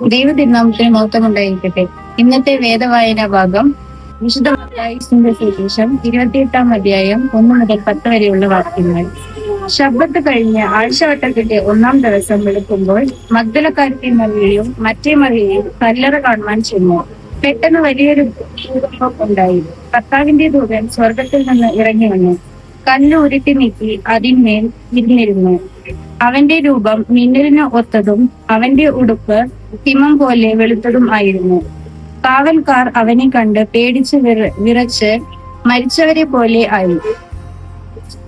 ദൈവതിരുനാമത്തിന് മഹത്വമുണ്ടായിരിക്കട്ടെ ഇന്നത്തെ വേദവായന ഭാഗം വിശുദ്ധ സുവിശേഷം ഇരുപത്തിയെട്ടാം അധ്യായം ഒന്ന് മുതൽ പത്ത് വരെയുള്ള വാക്യങ്ങൾ. ശബ്ദത്ത് കഴിഞ്ഞ് ആഴ്ചവട്ടത്തിന്റെ ഒന്നാം ദിവസം വെളുക്കുമ്പോൾ മഗ്ദലക്കാരത്തെ മറിയയും മറ്റേ മറിയയും കല്ലറ കാണുവാൻ ചെന്നു. പെട്ടെന്ന് വലിയൊരു ഉണ്ടായി. കർത്താവിന്റെ ദൂതൻ സ്വർഗത്തിൽ നിന്ന് ഇറങ്ങി വന്നു. കല്ല് ഉരുട്ടി നീക്കി അതിന്മേൽ ഇരുന്നിരുന്നു അവന്റെ രൂപം മിന്നലിന് ഒത്തതും അവന്റെ ഉടുപ്പ് ഹിമം പോലെ വെളുത്തതും ആയിരുന്നു. കാവൽക്കാർ അവനെ കണ്ട് പേടിച്ച് വിറ- വിറച്ച് മരിച്ചവരെ പോലെ ആയി.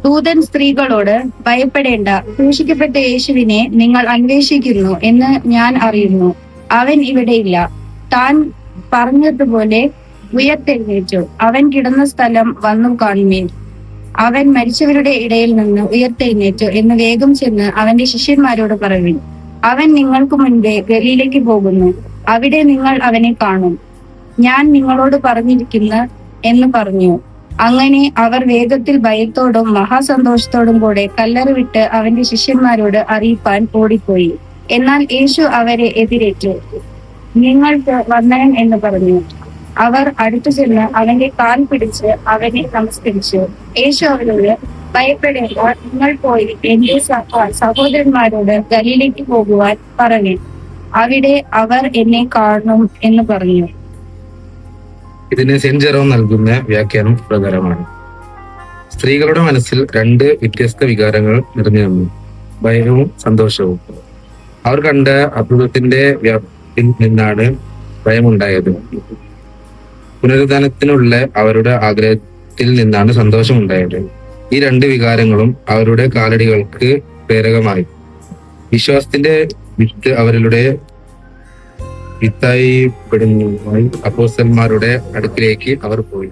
ദൂതൻ സ്ത്രീകളോട് ഭയപ്പെടേണ്ട ക്രൂശിക്കപ്പെട്ട യേശുവിനെ നിങ്ങൾ അന്വേഷിക്കുന്നു എന്ന് ഞാൻ അറിയുന്നു. അവൻ ഇവിടെയില്ല താൻ പറഞ്ഞതുപോലെ ഉയർത്തെഴുന്നേറ്റു. അവൻ കിടന്ന സ്ഥലം വന്നു കാണുമേ. അവൻ മരിച്ചവരുടെ ഇടയിൽ നിന്ന് ഉയർത്തെഴുന്നേറ്റു എന്ന് വേഗം ചെന്ന് അവന്റെ ശിഷ്യന്മാരോട് പറവിൻ. അവൻ നിങ്ങൾക്ക് മുൻപേ ഗലിയിലേക്ക് പോകുന്നു. അവിടെ നിങ്ങൾ അവനെ കാണും. ഞാൻ നിങ്ങളോട് പറഞ്ഞിരിക്കുന്ന എന്ന് പറഞ്ഞു. അങ്ങനെ അവർ വേഗത്തിൽ ഭയത്തോടും മഹാസന്തോഷത്തോടും കൂടെ കല്ലറ വിട്ട് അവന്റെ ശിഷ്യന്മാരോട് അറിയിപ്പാൻ ഓടിപ്പോയി. എന്നാൽ യേശു അവരെ എതിരേറ്റു. നിങ്ങൾക്ക് വന്ദനം എന്ന് പറഞ്ഞു. അവർ അടുത്തു ചെന്ന് അവന്റെ കാൽ പിടിച്ച് അവനെ നമസ്കരിച്ചു. യേശു അവരോട് ഭയപ്പെടേണ്ട നിങ്ങൾ പോയി എന്റെ സഹ- സഹോദരന്മാരോട് ഗലിയിലേക്ക് പോകുവാൻ പറഞ്ഞു. അവിടെ അവർ എന്നെ കാണും എന്ന് പറഞ്ഞു. ഇതിന് സെഞ്ചറോ നൽകുന്ന വ്യാഖ്യാനം പ്രകാരമാണ്. സ്ത്രീകളുടെ മനസ്സിൽ രണ്ട് വ്യത്യസ്ത വികാരങ്ങൾ നിറഞ്ഞു നിന്നു. ഭയവും സന്തോഷവും. അവർ കണ്ട അത്ഭുതത്തിന്റെ വ്യാപ്തിയിൽ നിന്നാണ് ഭയമുണ്ടായത്. പുനരുദ്ധാനത്തിനുള്ള അവരുടെ ആഗ്രഹത്തിൽ നിന്നാണ് സന്തോഷമുണ്ടായത്. ഈ രണ്ട് വികാരങ്ങളും അവരുടെ കാലടികൾക്ക് പ്രേരകമായി. വിശ്വാസത്തിന്റെ വിത്ത് അവരുടെ വിത്തായി പെടുന്നതുമായി അപ്പോസന്മാരുടെ അടുക്കിലേക്ക് അവർ പോയി.